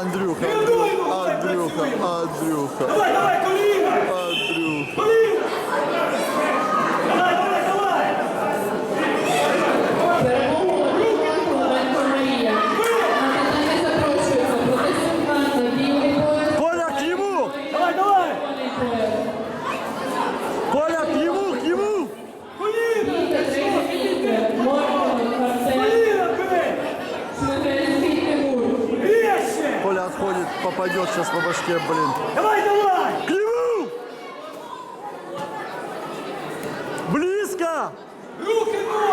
Андрюха, Андрюха, Андрюха. Андрюха. Давай, давай, коліна! земля отходит, попадет сейчас по башке, блин. Давай, давай! Клеву! Близко! Руки, руки!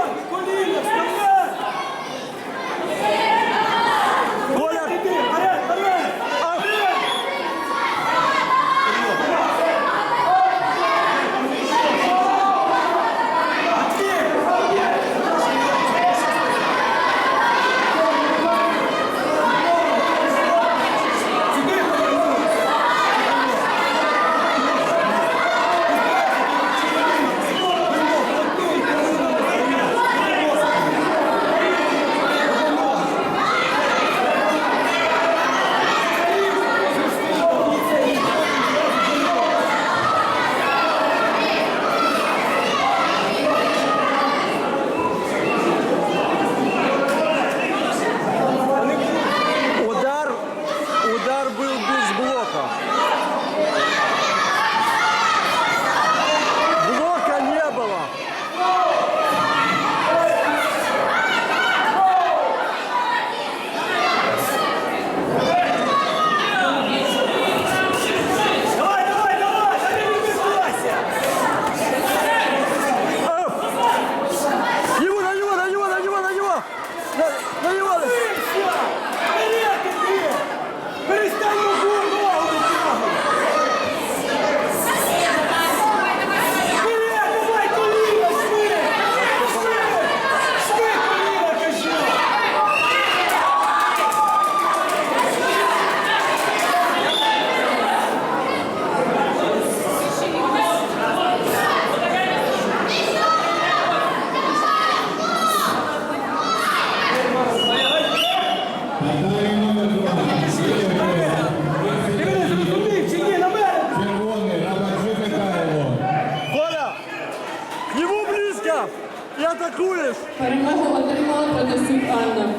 атакуєш? Перемогу отримала Протасюк Анна.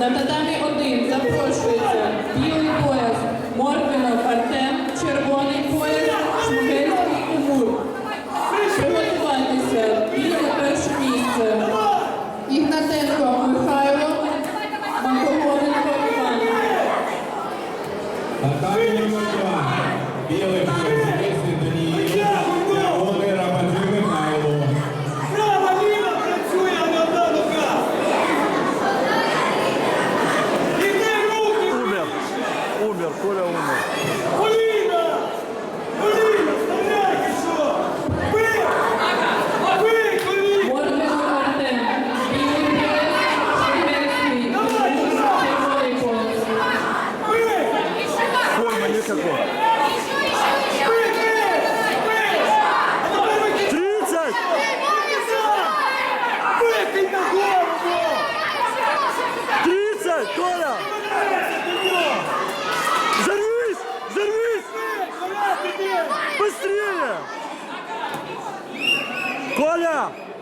На татамі один запрошується білий пояс Морквинов Артем, червоний пояс. тренер Коля Умер. Коля! Selam.